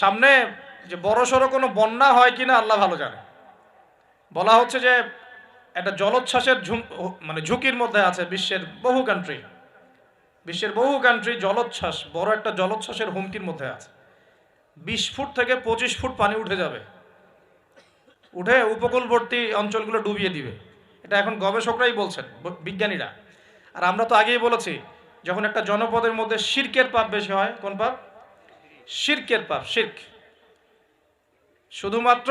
সামনে যে বড় সড়ো কোনো বন্যা হয় কিনা আল্লাহ ভালো জানে। বলা হচ্ছে যে একটা জলোচ্ছ্বাসের মানে ঝুঁকির মধ্যে আছে বিশ্বের বহু কান্ট্রি বিশ্বের বহু কান্ট্রি জলোচ্ছ্বাস, বড় একটা জলোচ্ছ্বাসের হুমকির মধ্যে আছে। বিশ ফুট থেকে পঁচিশ ফুট পানি উঠে যাবে। উঠে উপকূলবর্তী অঞ্চলগুলো ডুবিয়ে দিবে। এটা এখন গবেষকরাই বলছেন বিজ্ঞানীরা। আর আমরা তো আগেই বলেছি, যখন একটা জনপদের মধ্যে শির্কের পাপ বেশি হয়, কোন পাপ? শির্কের পাপ, শির্ক। শুধুমাত্র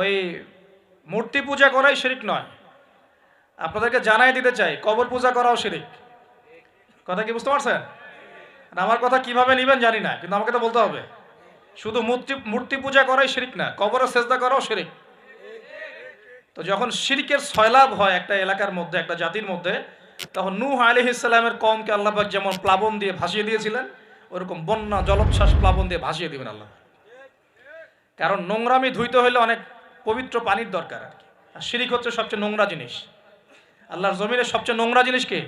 ওই মূর্তি পূজা করাই শিরিক নয়। আপনাদেরকে জানাই দিতে চাই, কবর পূজা করাও শিরিক। কথা কি বুঝতে পারছেন? আমার কথা কীভাবে নেবেন জানি না, কিন্তু আমাকে তো বলতে হবে। শুধু মূর্তি মূর্তি পূজা করাই শিরিক না, কবরে সেজদা করাও শিরিক। তো যখন শিরিকের সয়লাভ হয় একটা এলাকার মধ্যে, একটা জাতির মধ্যে, তখন নূহ আলাইহিস সালামের কমকে আল্লাপাক যেমন প্লাবন দিয়ে ভাসিয়ে দিয়েছিলেন ওরকম বন্যা, জলোচ্ছ্বাস, প্লাবন দিয়ে ভাসিয়ে দেবেন আল্লাহ। কারণ নোংরামি ধুইতে হলে অনেক পবিত্র পানির দরকার আর কি। আর শিরিক হচ্ছে সবচেয়ে নোংরা জিনিস। আল্লাহর জমিনের সবচেয়ে নোংরা জিনিস কি?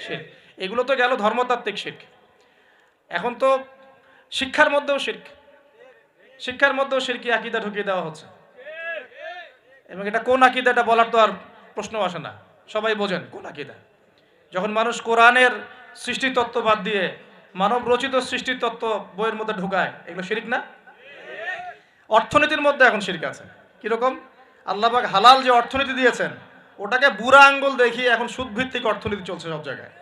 শির্ক এগুলো তো গেল ধর্মতাত্ত্বিক শির্ক এখন তো শিক্ষার মধ্যেও শির্ক শিক্ষার মধ্যেও শিরকি আকিদা ঢুকিয়ে দেওয়া হচ্ছে। এবং এটা কোন আকিদাটা বলার তো আর প্রশ্ন আসে না। সবাই বোঝেন কোন আকিদা। যখন মানুষ কোরআনের সৃষ্টিতত্ত্ব বাদ দিয়ে মানব রচিত সৃষ্টির তত্ত্ব বইয়ের মধ্যে ঢুকায়। এগুলো শিরিক না? অর্থনীতির মধ্যে এখন শিরিক আছে। কীরকম? আল্লাহবাক হালাল যে অর্থনীতি দিয়েছেন, ওটাকে বুড়া আঙ্গুল দেখিয়ে এখন সুদভিত্তিক অর্থনীতি চলছে সব জায়গায়।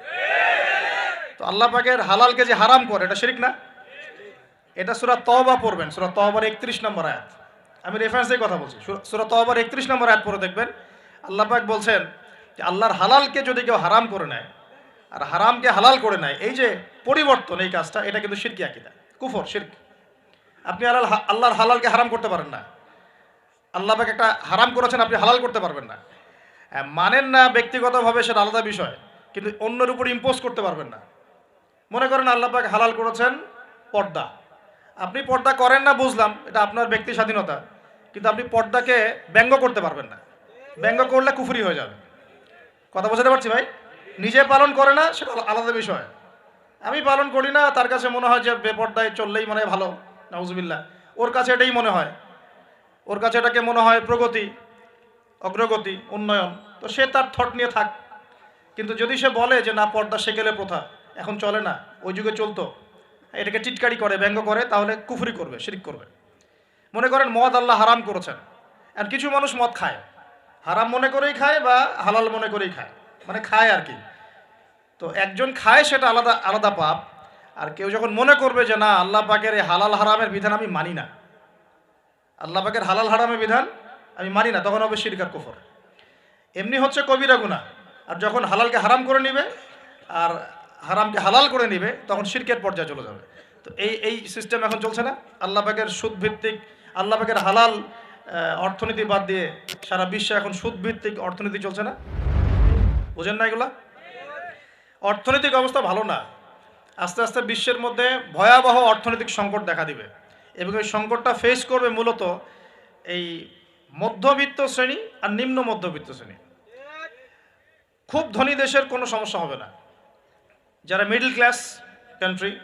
তো আল্লাহ পাকের হালালকে যে হারাম করে, এটা শিরিক না? এটা সুরা তওবা পড়বেন, সুরা তওবার একত্রিশ নম্বর আয়াত। আমি রেফারেন্সের কথা বলছি। সুরা তওবার একত্রিশ নম্বর আয়াত পড়ে দেখবেন, আল্লাহ পাক বলছেন যে, আল্লাহর হালালকে যদি কেউ হারাম করে নেয় আর হারামকে হালাল করে নেয়। এই যে পরিবর্তন, এই কাজটা, এটা কিন্তু শিরকি আকিদা। কুফর, শিরক। আপনি আল্লাহ, আল্লাহর হালালকে হারাম করতে পারেন না। আল্লাহ পাক একটা হারাম করেছেন, আপনি হালাল করতে পারবেন না। মানেন না ব্যক্তিগতভাবে সেটা আলাদা বিষয়, কিন্তু অন্যের উপর ইম্পোজ করতে পারবেন না। মনে করেন আল্লাহ পাক হালাল করেছেন পর্দা। আপনি পর্দা করেন না, বুঝলাম, এটা আপনার ব্যক্তি স্বাধীনতা, কিন্তু আপনি পর্দাকে ব্যঙ্গ করতে পারবেন না। ব্যঙ্গ করলে কুফুরি হয়ে যাবে। কথা বোঝাতে পারছি ভাই? নিজে পালন করে না, সেটা আলাদা বিষয়। আমি পালন করি না, তার কাছে মনে হয় যে বেপর্দায় চললেই মানে ভালো, নাউজুবিল্লাহ। ওর কাছে এটাই মনে হয়। ওর কাছে এটাকে মনে হয় প্রগতি, অগ্রগতি, উন্নয়ন। তো সে তার থট নিয়ে থাক। কিন্তু যদি সে বলে যে, না, পর্দা সেকেলে প্রথা, এখন চলে না, ওই যুগে চলতো। এটাকে টিটকারি করে, ব্যঙ্গ করে, তাহলে কুফরি করবে, শিরিক করবে। মনে করেন মদ আল্লাহ হারাম করেছেন। আর কিছু মানুষ মদ খায়। হারাম মনে করেই খায় বা হালাল মনে করেই খায়। মানে খায় আর কি। তো একজন খায় সেটা আলাদা আলাদা পাপ। আর কেউ যখন মনে করবে যে না, আল্লাহ পাকের এই হালাল হারামের বিধান আমি মানি না। আল্লাহ পাকের হালাল হারামের বিধান আমি মানি না, তখন হবে শিরকার, কুফর। এমনি হচ্ছে কবিরা গুণা আর যখন হালালকে হারাম করে নিবে, আর হারামকে হালাল করে নিবে, তখন শিরকের পর্যায়ে চলে যাবে। তো এই এই সিস্টেম এখন চলছে না। আল্লাহ পাকের সুদ ভিত্তিক আল্লাহ পাকের হালাল অর্থনীতি বাদ দিয়ে সারা বিশ্বে এখন সুদ ভিত্তিক অর্থনীতি চলছে না। বুঝেন না এগুলা? অর্থনৈতিক অবস্থা ভালো না। আস্তে আস্তে বিশ্বের মধ্যে ভয়াবহ অর্থনৈতিক সংকট দেখা দিবে। এবং এই সংকটটা ফেস করবে মূলত এই মধ্যবিত্ত শ্রেণি আর নিম্ন মধ্যবিত্ত শ্রেণি। খুব ধনী দেশের কোনো সমস্যা হবে না। যারা মিডল ক্লাস কান্ট্রি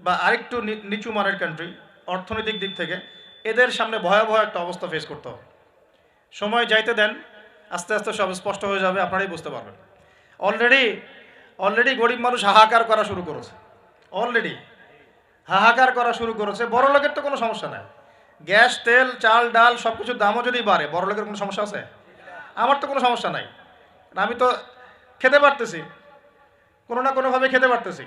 বা আরেকটু নিচু মানের কান্ট্রি অর্থনৈতিক দিক থেকে, এদের সামনে ভয়াবহ একটা অবস্থা ফেস করতে হবে। সময় যাইতে দেন, আস্তে আস্তে সব স্পষ্ট হয়ে যাবে, আপনারাই বুঝতে পারবেন। অলরেডি অলরেডি গরিব মানুষ হাহাকার করা শুরু করেছে। অলরেডি হাহাকার করা শুরু করেছে। বড় লোকের তো কোনো সমস্যা নাই। গ্যাস, তেল, চাল, ডাল সব কিছুর দামও যদি বাড়ে বড় লোকের কোনো সমস্যা আছে? আমার তো কোনো সমস্যা নাই। আমি তো খেতে পারতেছি। কোনো না কোনোভাবে খেতে পারতেছি।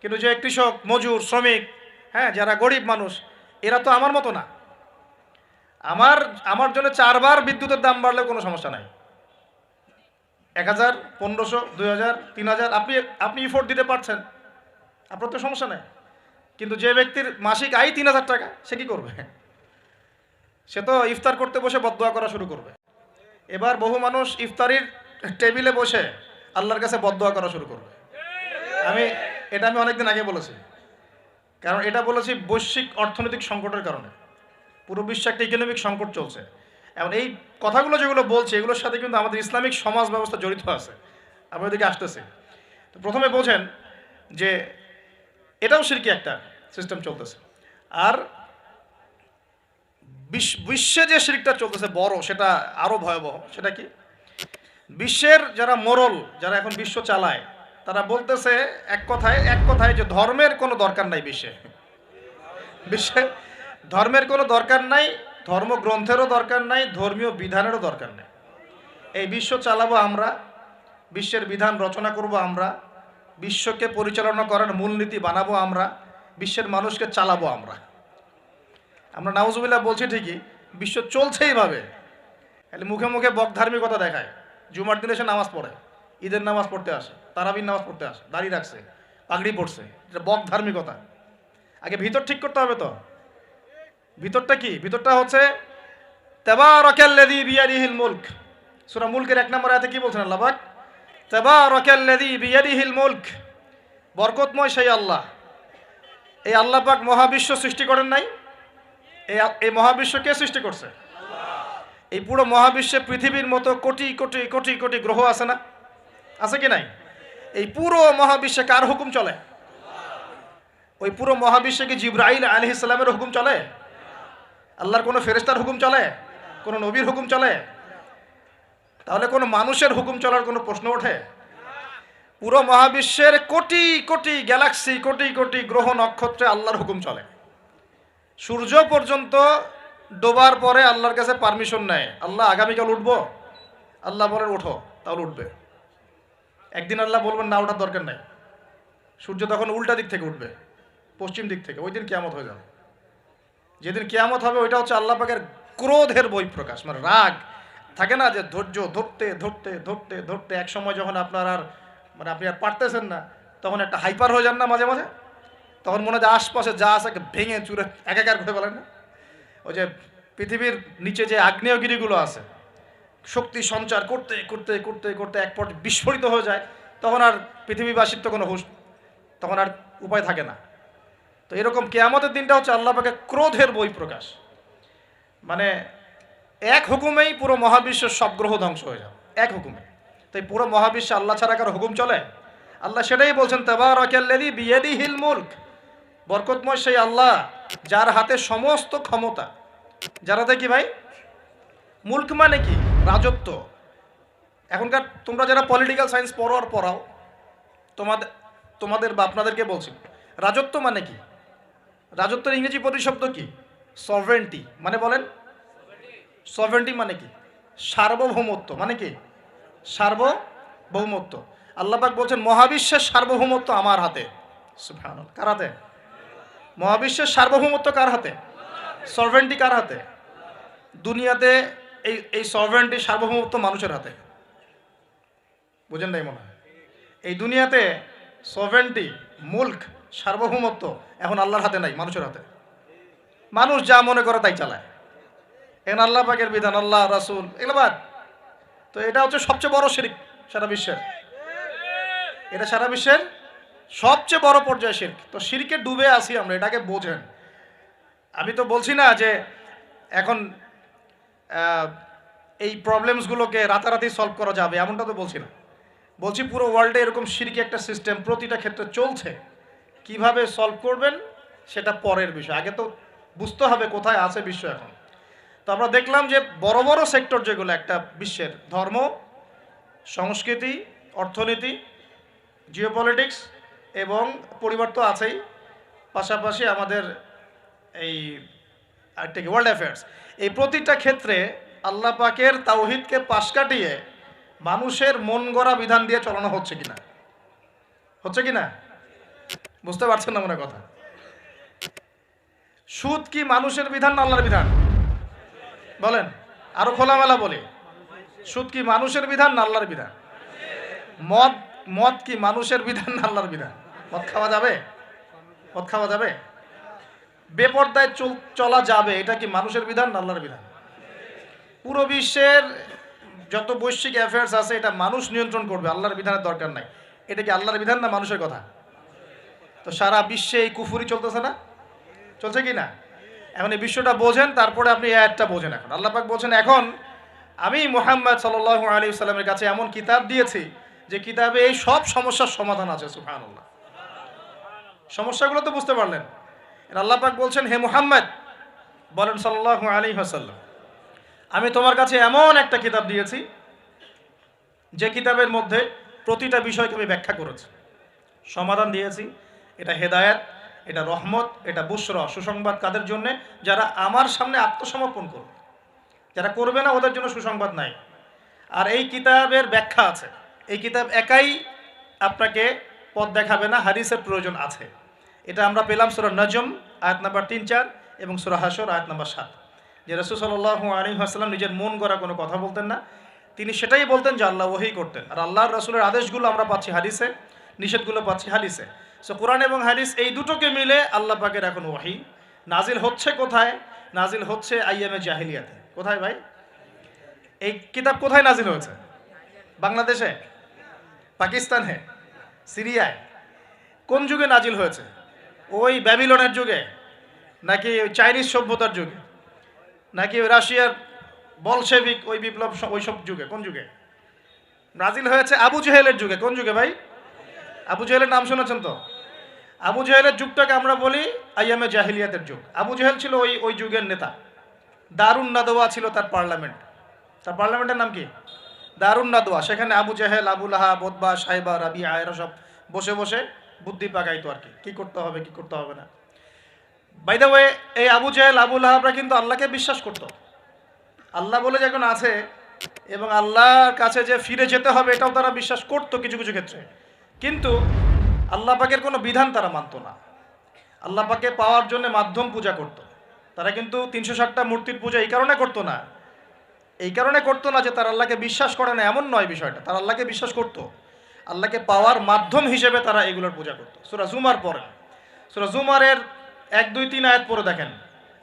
কিন্তু যে কৃষক, মজুর, শ্রমিক হ্যাঁ যারা গরিব মানুষ, এরা তো আমার মতো না। আমার আমার জন্য চারবার বিদ্যুতের দাম বাড়লেও কোনো সমস্যা নাই। এক হাজার, পনেরোশো, দুই হাজার, তিন হাজার। আপনি আপনি ইফোর্ট দিতে পারছেন। আপনার তো সমস্যা নেই। কিন্তু যে ব্যক্তির মাসিক আয় তিন হাজার টাকা, সে কি করবে? সে তো ইফতার করতে বসে বদদোয়া করা শুরু করবে। এবার বহু মানুষ ইফতারির টেবিলে বসে আল্লাহর কাছে বদদোয়া করা শুরু করবে। আমি, এটা আমি অনেকদিন আগে বলেছি। কারণ এটা বলেছি বৈশ্বিক অর্থনৈতিক সংকটের কারণে। পুরো বিশ্বে একটা ইকোনমিক সংকট চলছে। এবং এই কথাগুলো যেগুলো বলছে, এগুলোর সাথে কিন্তু আমাদের ইসলামিক সমাজ ব্যবস্থা জড়িত আছে। আমরা এদিকে আসতেছি। তো প্রথমে বোঝেন যে, এটাও সিরকি একটা সিস্টেম চলতেছে। আর বিশ্ব- যে শিরিকটা চলতেছে বড়, সেটা আরও ভয়াবহ, সেটা কি? বিশ্বের যারা মোরল, যারা এখন বিশ্ব চালায়, তারা বলতেছে এক কথায় এক কথায় যে ধর্মের কোনো দরকার নাই বিশ্বে। বিশ্বে ধর্মের কোনো দরকার নাই ধর্মগ্রন্থেরও দরকার নাই, ধর্মীয় বিধানেরও দরকার নেই। এই বিশ্ব চালাবো আমরা, বিশ্বের বিধান রচনা করব আমরা, বিশ্বকে পরিচালনা করার মূলনীতি বানাবো আমরা, বিশ্বের মানুষকে চালাবো আমরা। আমরা নাউজুবিল্লাহ বলছি ঠিকই, বিশ্ব চলছে এইভাবে। খালি মুখে মুখে বকধার্মিকতা দেখায়। জুমার দিনে সে নামাজ পড়ে, ঈদের নামাজ পড়তে আসে, তারাবির নামাজ পড়তে আসে দাঁড়িয়ে রাখছে, পাগড়ি পড়ছে এটা বক ধার্মিকতা আগে ভিতর ঠিক করতে হবে তো। ভিতরটা কি? ভিতরটা হচ্ছে, তেবারকাল্লাযী বিয়াদিহিল মুলক। সূরা মুলকের এক নম্বর আয়াতে কি বলছেন আল্লাহ পাক? তেবারকাল্লাযী বিয়াদিহিল মুলক। বরকতময় সেই আল্লাহ। এই আল্লাহ পাক মহাবিশ্ব সৃষ্টি করেন নাই। এই মহাবিশ্ব কে সৃষ্টি করছে? এই পুরো মহাবিশ্বে পৃথিবীর মতো কোটি কোটি কোটি কোটি গ্রহ আছে না? আছে কি নাই? এই পুরো মহাবিশ্বে কার হুকুম চলে? ওই পুরো মহাবিশ্বে কি জিব্রাইল আলহ হুকুম চলে? আল্লাহর কোনো ফেরেস্তার হুকুম চলে? কোনো নবীর হুকুম চলে? তাহলে কোনো মানুষের হুকুম চলার কোনো প্রশ্ন ওঠে? পুরো মহাবিশ্বের কোটি কোটি গ্যালাক্সি, কোটি কোটি গ্রহ নক্ষত্রে আল্লাহর হুকুম চলে। সূর্য পর্যন্ত ডোবার পরে আল্লাহর কাছে পারমিশন নেয়। আল্লাহ আগামীকাল উঠবো? আল্লাহ বলেন, ওঠো, তাহলে উঠবে। একদিন আল্লাহ বলবেন, না, ওঠার দরকার নেই। সূর্য তখন উল্টা দিক থেকে উঠবে, পশ্চিম দিক থেকে। ওই দিন কেয়ামত হয়ে যাবে। যেদিন কেয়ামত হবে, ওইটা হচ্ছে আল্লাহ পাকের ক্রোধের বই প্রকাশ। মানে রাগ। থাকে না যে ধৈর্য ধরতে ধরতে ধরতে ধরতে এক সময় যখন আপনার আর মানে আপনি আর পারতেছেন না, তখন একটা হাইপার হয়ে যান না মাঝে মাঝে? তখন মনে হয় আশপাশে যা আছে ভেঙে চুরে একাকার করে ফেলেন না? ওই যে পৃথিবীর নিচে যে আগ্নেয়গিরিগুলো আছে, শক্তি সঞ্চার করতে করতে করতে করতে এক পর্যায়ে বিস্ফোরিত হয়ে যায়, তখন আর পৃথিবীবাসীর তো কোনো হুশ, তখন আর উপায় থাকে না। তো এরকম কেয়ামতের দিনটা হচ্ছে আল্লাহ পাকে ক্রোধের বই প্রকাশ। মানে এক হুকুমেই পুরো মহাবিশ্বের সব গ্রহ ধ্বংস হয়ে যাবে। এক হুকুমে। তো এই পুরো মহাবিশ্বে আল্লাহ ছাড়া কারও হুকুম চলে? আল্লাহ সেটাই বলছেন, তেবারকাল্লাযী বিয়াদিহিল মুলক। বরকতময় সেই আল্লাহ যার হাতে সমস্ত ক্ষমতা। যার কি ভাই? মুলক মানে কি? রাজত্ব। এখনকার তোমরা যারা পলিটিক্যাল সায়েন্স পড়ো আর পড়াও তোমাদের তোমাদের বা আপনাদেরকে বলছি, রাজত্ব মানে কি? রাজত্বের ইংরেজি প্রতিশব্দ কি? সভরেন্টি মানে বলেন? সভরেন্টি মানে কি? সার্বভৌমত্ব মানে কি? সার্বভৌমত্ব। আল্লাপাক বলছেন, মহাবিশ্বের সার্বভৌমত্ব আমার হাতে। কার হাতে? মহাবিশ্বের সার্বভৌমত্ব কার হাতে? সভরেন্টি কার হাতে? দুনিয়াতে এই এই সভরেন্টি সার্বভৌমত্ব মানুষের হাতে। বুঝেন নাই মনে হয়? এই দুনিয়াতে সভরেন্টি মুল্ক সার্বভৌমত্ব এখন আল্লাহর হাতে নাই, মানুষের হাতে। মানুষ যা মনে করে তাই চালায়। এখন আল্লাহ পাকের বিধান, আল্লাহ, রাসুল, এগুলো বাদ। তো এটা হচ্ছে সবচেয়ে বড় শিরিক সারা বিশ্বের। এটা সারা বিশ্বের সবচেয়ে বড় পর্যায়ে শির্ক। তো শিরকে ডুবে আছি আমরা, এটাকে বোঝেন। আমি তো বলছি না যে এখন এই প্রবলেমসগুলোকে রাতারাতি সলভ করা যাবে, এমনটা তো বলছি না। বলছি পুরো ওয়ার্ল্ডে এরকম সিরকি একটা সিস্টেম প্রতিটা ক্ষেত্রে চলছে। কীভাবে সলভ করবেন সেটা পরের বিষয়। আগে তো বুঝতে হবে কোথায় আছে বিশ্ব এখন। তো আমরা দেখলাম যে বড় বড় সেক্টর যেগুলো, একটা বিশ্বের ধর্ম, সংস্কৃতি, অর্থনীতি জিওপলিটিক্স এবং পরিবার তো আছেই। পাশাপাশি আমাদের এই একটা কি ওয়ার্ল্ড অ্যাফেয়ার্স এই প্রতিটা ক্ষেত্রে আল্লাহ পাকের তাওহিদকে পাশ কাটিয়ে মানুষের মন গড়া বিধান দিয়ে চলানো হচ্ছে কিনা? হচ্ছে কিনা? বুঝতে পারছেন না মনে কথা? সুদ কি মানুষের বিধান না আল্লাহর বিধান? বলেন, আরও খোলামেলা বলি। সুদ কি মানুষের বিধান না আল্লাহর বিধান? মদ মদ কি মানুষের বিধান না আল্লাহর বিধান? মদ খাওয়া যাবে? মদ খাওয়া যাবে? বেপর্দায় চল- যাবে, এটা কি মানুষের বিধান না আল্লাহর বিধান? পুরো বিশ্বের যত বৈশ্বিক অ্যাফেয়ার্স আছে, এটা মানুষ নিয়ন্ত্রণ করবে, আল্লাহর বিধানের দরকার নাই। এটা কি আল্লাহর বিধান না মানুষের কথা? তো সারা বিশ্বে এই কুফুরি চলতেছে না? চলছে কি না? এখন এই বিশ্বটা বোঝেন, তারপরে আপনি আয়াতটা বোঝেন এখন। আল্লাহ পাক বলছেন, এখন আমি মোহাম্মদ সাল্লাল্লাহু আলাইহি সাল্লামের কাছে এমন কিতাব দিয়েছি, যে কিতাবে এই সব সমস্যার সমাধান আছে, সুবহানাল্লাহ। সমস্যাগুলো তো বুঝতে পারলেন। আল্লাহ পাক বলছেন, হে মুহাম্মদ, বলেন সাল্লাল্লাহু আলী ওয়াসাল্লাম, আমি তোমার কাছে এমন একটা কিতাব দিয়েছি, যে কিতাবের মধ্যে প্রতিটা বিষয়কে আমি ব্যাখ্যা করেছি, সমাধান দিয়েছি এটা হেদায়েত, এটা রহমত, এটা বুসরা, সুসংবাদ কাদের জন্য? যারা আমার সামনে আত্মসমর্পণ করবে। যারা করবে না, ওদের জন্য সুসংবাদ নাই। আর এই কিতাবের ব্যাখ্যা আছে। এই কিতাব একাই আপনাকে পথ দেখাবে না, হাদিসের প্রয়োজন আছে। এটা আমরা পেলাম সুরা নজম, আয়াত নাম্বার তিন, চার এবং সুরা হাসর আয়াত নাম্বার সাত। যে রসুল সাল্লাহ আলী আসসালাম নিজের মন গড়া কোনো কথা বলতেন না। তিনি সেটাই বলতেন যে আল্লাহ ওহি করতেন। আর আল্লাহর রসুলের আদেশগুলো আমরা পাচ্ছি হাদিসে, নিষেধগুলো পাচ্ছি হাদিসে। সো কোরআন এবং হাদিস এই দুটোকে মিলে আল্লাহ পাকের এখন ওয়াহি। নাজিল হচ্ছে কোথায়? নাজিল হচ্ছে আইএমএ জাহিলিয়াতে। কোথায় ভাই? এই কিতাব কোথায় নাজিল হয়েছে? বাংলাদেশে? পাকিস্তানে? সিরিয়ায়? কোন যুগে নাজিল হয়েছে? ওই ব্যাবিলনের যুগে? নাকি ওই চাইনিজ সভ্যতার যুগে? নাকি ওই রাশিয়ার বলশেবিক ওই বিপ্লব ওইসব যুগে? কোন যুগে? নাজিল হয়েছে আবু জেহেলের যুগে। কোন যুগে ভাই? আবু জেহেলের নাম শুনেছেন তো? আবু জেহেলের যুগটাকে আমরা বলি আইএমএ জাহিলিয়াতের যুগ। আবু জেহেল ছিল ওই ওই যুগের নেতা। দারুণ নাদোয়া ছিল তার পার্লামেন্ট। তার পার্লামেন্টের নাম কি? দারুণ নাদোয়া সেখানে আবু জাহেল আবুল আহা বোদবা সাহেবা রাবি আয়রা সব বসে বসে বুদ্ধি পাকাইতো আর কি। কি করতে হবে, কি করতে হবে না। বাই দ্য ওয়ে এই আবু জাহেল আবুল আহাবরা কিন্তু আল্লাহকে বিশ্বাস করতো। আল্লাহ বলে যখন আছে এবং আল্লাহর কাছে যে ফিরে যেতে হবে, এটাও তারা বিশ্বাস করতো কিছু কিছু ক্ষেত্রে। কিন্তু আল্লাহ পাকের কোনো বিধান তারা মানতো না। আল্লাহ পাকে পাওয়ার জন্য মাধ্যম পূজা করত। তারা কিন্তু তিনশো ষাটটা মূর্তির পূজা এই কারণে করতো না। এই কারণে করতো না যে তারা আল্লাহকে বিশ্বাস করে না, এমন নয় বিষয়টা। তারা আল্লাহকে বিশ্বাস করত। আল্লাহকে পাওয়ার মাধ্যম হিসেবে তারা এগুলোর পূজা করতো। সুরা জুমার পরে সুরা জুমারের এক, দুই, তিন আয়াত পরে দেখেন।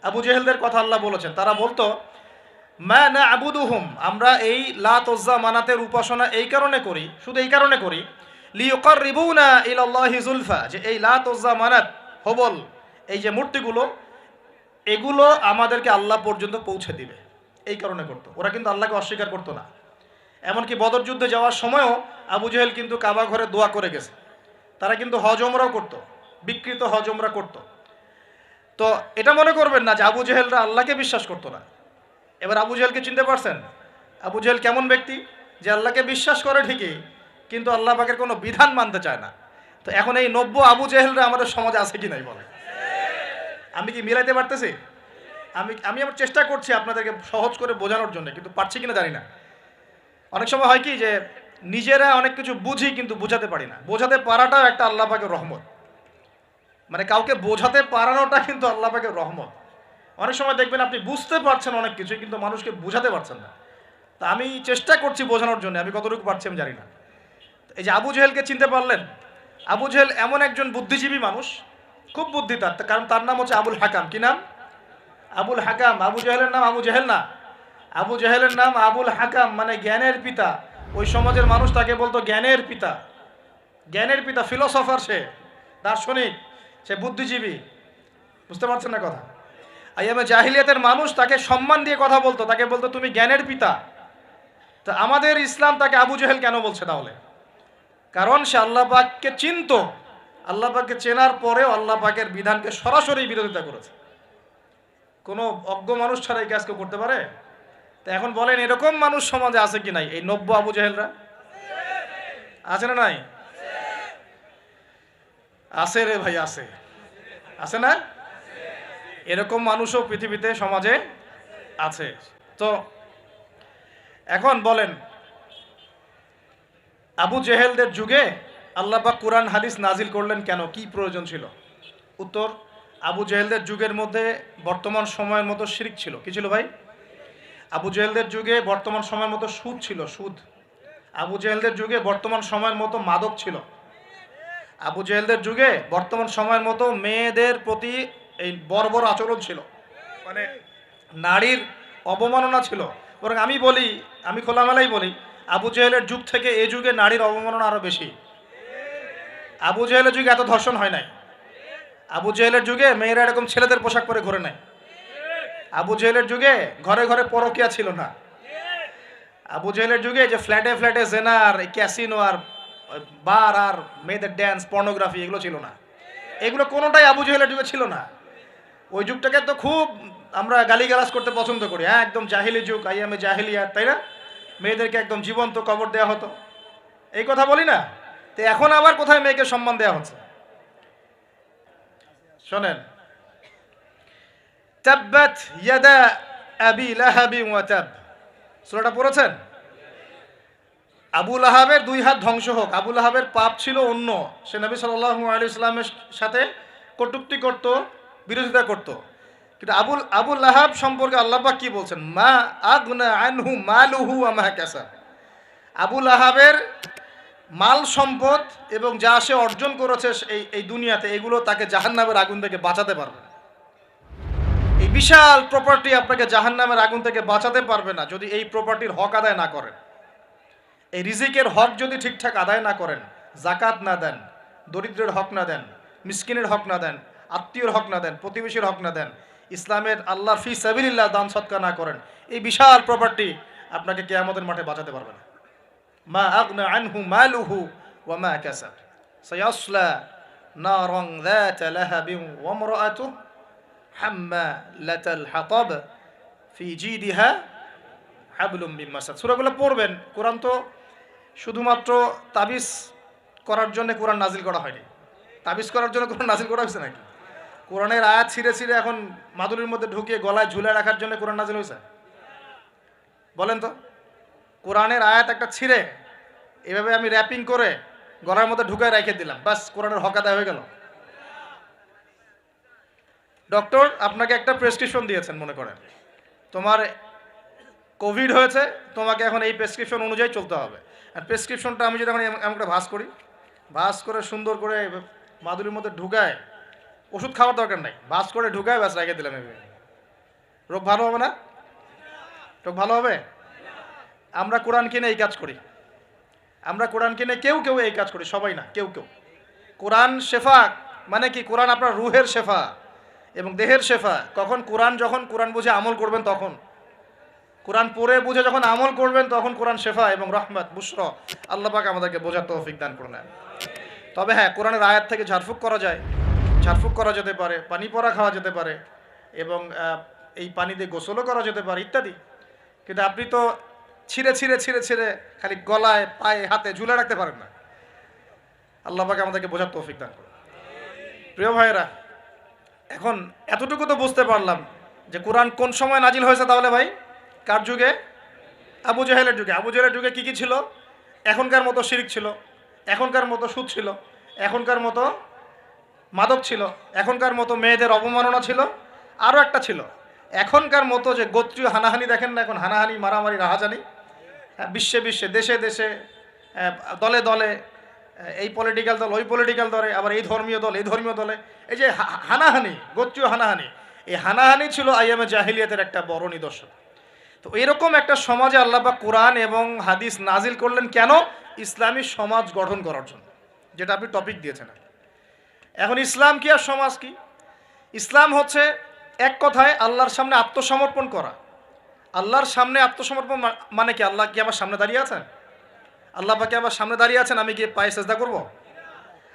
আবু জেহেলদের কথা আল্লাহ বলেছেন। তারা বলতো, মা না আবুদুহুম আমরা এই লাত ওজ্জা মানাতের উপাসনা এই কারণে করি, শুধু এই কারণে করি লিওকার রিবুনা ইলাল্লাহি জুলফা। যে এই লাত মানাত হবল, এই যে মূর্তিগুলো, এগুলো আমাদেরকে আল্লাহ পর্যন্ত পৌঁছে দিবে। এই কারণে করতো। ওরা কিন্তু আল্লাহকে অস্বীকার করতো না। এমনকি বদর যুদ্ধে যাওয়ার সময়ও আবু জেহেল কিন্তু কাবা ঘরে দোয়া করে গেছে। তারা কিন্তু হজমরাও করতো, বিকৃত হজমরা করতো। তো এটা মনে করবেন না যে আবু জেহেলরা আল্লাহকে বিশ্বাস করতো না। এবার আবু জেহেলকে চিনতে পারছেন? আবু জেহেল কেমন ব্যক্তি? যে আল্লাহকে বিশ্বাস করে ঠিকই কিন্তু আল্লাহ পাকের কোনো বিধান মানতে চায় না। তো এখন এই নব্য আবু জেহেলরা আমাদের সমাজে আছে কি নাই বলে আমি কি মিলাইতে পারতেছি? আমি আমি আমার চেষ্টা করছি আপনাদেরকে সহজ করে বোঝানোর জন্য, কিন্তু পারছি কিনা জানি না। অনেক সময় হয় কি যে নিজেরা অনেক কিছু বুঝি কিন্তু বোঝাতে পারি না। বোঝাতে পারাটাও একটা আল্লাহ পাকের রহমত। মানে কাউকে বোঝাতে পারানোটা কিন্তু আল্লাহ পাকের রহমত। অনেক সময় দেখবেন আপনি বুঝতে পারছেন অনেক কিছু, কিন্তু মানুষকে বোঝাতে পারছেন না। তা আমি চেষ্টা করছি বোঝানোর জন্য, আমি কতটুকু পারছি আমি জানি না। এই যে আবু জেহেলকে চিনতে পারলেন, আবু জেহেল এমন একজন বুদ্ধিজীবী মানুষ, খুব বুদ্ধি তার, কারণ তার নাম হচ্ছে আবুল হাকাম। কি নাম? আবুল হাকাম। আবু জেহেলের নাম আবু জেহেল না? আবু জেহেলের নাম আবুল হাকাম মানে জ্ঞানের পিতা। ওই সমাজের মানুষ তাকে বলতো জ্ঞানের পিতা। জ্ঞানের পিতা, ফিলোসফার সে, দার্শনিক, সে বুদ্ধিজীবী। বুঝতে পারছেন না কথা? আইয়ামে জাহিলিয়াতের মানুষ তাকে সম্মান দিয়ে কথা বলতো, তাকে বলতো, তুমি জ্ঞানের পিতা। তা আমাদের ইসলাম তাকে আবু জেহেল কেন বলছে তাহলে? কারণ সে আল্লাহ পাককে চিনত। আল্লাহ পাককে চেনার পরেও আল্লাহ পাকের বিধানকে সরাসরি বিরোধিতা করেছে। কোনো অজ্ঞ মানুষ ছাড়া এই কাজ কেউ করতে পারে? তা এখন বলেন, এরকম মানুষ সমাজে আছে কি নাই? এই নব্য আবু জেহেলরা? আছে না নাই? আছে রে ভাই, আছে। আছে না? এরকম মানুষও পৃথিবীতে, সমাজে আছে। তো এখন বলেন আবু জেহেলদের যুগে আল্লাহ পাক কোরআন হাদিস নাজিল করলেন কেন? কি প্রয়োজন ছিল? উত্তর, আবু জেহেলদের যুগের মধ্যে বর্তমান সময়ের মতো শিরিক ছিল। কি ছিল ভাই? আবু জেহেলদের যুগে বর্তমান সময়ের মতো সুদ ছিল, সুদ। আবু জেহেলদের যুগে বর্তমান সময়ের মতো মাদক ছিল। আবু জেহেলদের যুগে বর্তমান সময়ের মতো মেয়েদের প্রতি এই বর্বর আচরণ ছিল। মানে নারীর অবমাননা ছিল। বরং আমি বলি, আমি খোলামেলাই বলি আবু জেহেলের যুগ থেকে এই যুগে নারীর অবমাননা আরও বেশি। আবু জেহেলের যুগে এত ধর্ষণ হয় নাই। আবু জেহেলের যুগে মেয়েরা এরকম ছেলেদের পোশাক পরে ঘুরে নেয় আবু জেহেলের যুগে ঘরে ঘরে পরকিয়া ছিল না। আবু জেহেলের যুগে যে ফ্ল্যাটে ফ্ল্যাটে জেনার ক্যাসিনো আর বার আর মেয়েদের ড্যান্স পর্নোগ্রাফি এগুলো ছিল না। এগুলো কোনোটাই আবু জেহেলের যুগে ছিল না। ওই যুগটাকে তো খুব আমরা গালিগালাজ করতে পছন্দ করি হ্যাঁ? একদম জাহিলি যুগ, আই আইয়ামে জাহিলিয়া তাই না? মেয়েদেরকে একদম জীবন্ত কবর দেওয়া হতো। এই কথা বলি না? তো এখন আবার কোথায় মেয়েকে সম্মান দেওয়া হচ্ছে? শোনেন। তাব্বাত পড়েছেন? আবু লাহাবের দুই হাত ধ্বংস হোক। আবু লাহাবের পাপ ছিল অন্য। সে নবী সাল্লাল্লাহু আলাইহি ইসলামের সাথে কটুক্তি করত, বিরোধিতা করত। কিন্তু আবুল আবুল আহাব সম্পর্কে আল্লাহ কি বলছেন? মা আগনা আনহু মালুহু ওয়া মা কাসাব। আবু লাহাবের মাল সম্পদ এবং যা সে অর্জন করেছে এই এই দুনিয়াতে, এগুলো তাকে জাহান্নামের আগুন থেকে বাঁচাতে পারবে এই বিশাল প্রপার্টি আপনাকে জাহান্নামের আগুন থেকে বাঁচাতে পারবে না যদি এই প্রপার্টির হক আদায় না করেন। এই রিজিকের হক যদি ঠিকঠাক আদায় না করেন জাকাত না দেন, দরিদ্রের হক না দেন, মিসকিনের হক না দেন, আত্মীয়র হক না দেন, প্রতিবেশীর হক না দেন ইসলামের আল্লাহ ফি সাবিল্লাহ দান সৎকা না করেন, এই বিশাল প্রপার্টি আপনাকে কেয়ামতের মাঠে বাঁচাতে পারবে না। মা আগনা আনহু মালুহু ওয়া মা কাসাব। সায়াসলা নারান যাত লাহাবিন ওয়া মারাতু হাম্মালাতাল হাতাব ফি জিদিহা হাবলুম মিন মাসাদ। সূরাগুলো পড়বেন, কোরআন তো শুধুমাত্র তাবিজ করার জন্য কোরআন নাজিল করা হয়নি। তাবিজ করার জন্য কোরআন নাজিল করা হয়েছে নাকি? কোরআনের আয়াত ছিঁড়ে ছিঁড়ে এখন মাদুরির মধ্যে ঢুকিয়ে গলায় ঝুলে রাখার জন্য কোরআন নাজিল হয়েছে। বলেন তো, কোরআনের আয়াত একটা ছিঁড়ে, এভাবে আমি র্যাপিং করে গলার মধ্যে ঢুকায় রেখে দিলাম বাস কোরআনের হক আদায় হয়ে গেল। ডক্টর, আপনাকে একটা প্রেসক্রিপশন দিয়েছেন মনে করেন। তোমার কোভিড হয়েছে, তোমাকে এখন এই প্রেসক্রিপশন অনুযায়ী চলতে হবে। আর প্রেসক্রিপশনটা আমি যদি এখন এমন করে ভাস করি, ভাস করে সুন্দর করে মাদুরির মধ্যে ঢুকায় ওষুধ খাওয়ার দরকার নাই। বাস করে ঢুকায় ব্যাস রেখে দিলাম এভাবে। রোগ ভালো হবে না? রোগ ভালো হবে? আমরা কোরআন কিনে এই কাজ করি। আমরা কোরআন কিনে কেউ কেউ এই কাজ করি, সবাই না, কেউ কেউ। কোরআন শেফা মানে কি? কোরআন আপনার রুহের শেফা এবং দেহের শেফা। কখন কোরআন যখন কোরআন বুঝে আমল করবেন তখন। কোরআন পড়ে বুঝে যখন আমল করবেন তখন কোরআন শেফা এবং রহমত, বুসর। আল্লাহ পাক আমাদেরকে বোঝার তৌফিক দান করে নেন তবে হ্যাঁ কোরআনের আয়াত থেকে ঝাড়ফুঁক করা যায়। ঝাড়ফুঁক করা যেতে পারে, পানি পরা খাওয়া যেতে পারে এবং এই পানি দিয়ে গোসলও করা যেতে পারে ইত্যাদি। কিন্তু আপনি তো ছিঁড়ে ছিঁড়ে ছিঁড়ে ছিঁড়ে খালি গলায়, পায়ে, হাতে ঝুলে রাখতে পারেন না। আল্লাহ পাক আমাদেরকে বোঝার তৌফিক দান করুন। প্রিয় ভাইয়েরা, এখন এতটুকু তো বুঝতে পারলাম যে কোরআন কোন সময় নাজিল হয়েছে তাহলে ভাই? কার যুগে? আবু জাহেলের যুগে। আবু জাহেলের যুগে কি কি ছিল? এখনকার মতো শিরিক ছিল, এখনকার মতো সুদ ছিল, এখনকার মতো মাদক ছিল। এখনকার মতো মেয়েদের অবমাননা ছিল। আরও একটা ছিল। এখনকার মতো যে গোত্রীয় হানাহানি দেখেন না এখন হানাহানি মারামারি রাহাজানি। হ্যাঁ, বিশ্বে বিশ্বে দেশে দেশে দলে দলে এই পলিটিক্যাল দল ওই পলিটিক্যাল দলে আবার এই ধর্মীয় দল এই ধর্মীয় দলে। এই যে হানাহানি গোত্রীয় হানাহানি এই হানাহানি ছিল আইএমএ জাহিলিয়াতের একটা বড় নিদর্শন। তো এরকম একটা সমাজে আল্লাহবা কোরআন এবং হাদিস নাজিল করলেন কেন? ইসলামী সমাজ গঠন করার জন্য যেটা আপনি টপিক দিয়েছেন। এখন ইসলাম কি আর সমাজ কি? ইসলাম হচ্ছে এক কথায় আল্লাহর সামনে আত্মসমর্পণ করা। আল্লাহর সামনে আত্মসমর্পণ মানে কি, আল্লাহ কি আমার সামনে দাঁড়িয়ে আছেন? আল্লাহ পাকে আমার সামনে দাঁড়িয়ে আছেন, আমি গিয়ে পায়ে চেষ্টা করব?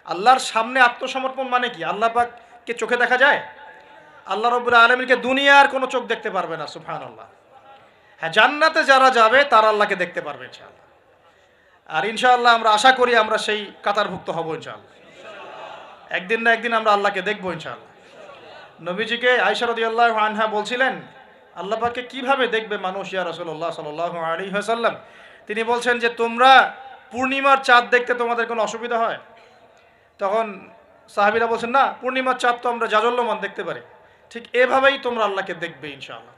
আল্লাহর সামনে আত্মসমর্পণ মানে কি? আল্লাহ পাককে চোখে দেখা যায়? আল্লাহ রবুল্লা আলমীকে দুনিয়ার কোনো চোখ দেখতে পারবে না সুফান আল্লাহ হ্যাঁ জান্নাতে যারা যাবে, তারা আল্লাহকে দেখতে পারবে, ইনশাআল্লাহ। আর ইনশাআল্লাহ আমরা আশা করি আমরা সেই কাতারভুক্ত হব, ইনশাআল্লাহ। একদিন না একদিন আমরা আল্লাহকে দেখব ইনশাআল্লাহ। নবীজিকে আয়সারদি আল্লাহ আনহা বলছিলেন, আল্লাহ পাককে কীভাবে দেখবে মানুষ, ইয়া রসল্লাহ সাল আলী হাসাল্লাম তিনি বলছেন যে, তোমরা পূর্ণিমার চাঁদ দেখতে তোমাদের কোনো অসুবিধা হয়? তখন সাহাবিরা বলছেন, না, পূর্ণিমার চাঁদ তো আমরা জাজল্যমান দেখতে পারি। ঠিক এভাবেই তোমরা আল্লাহকে দেখবে ইনশাআল্লাহ।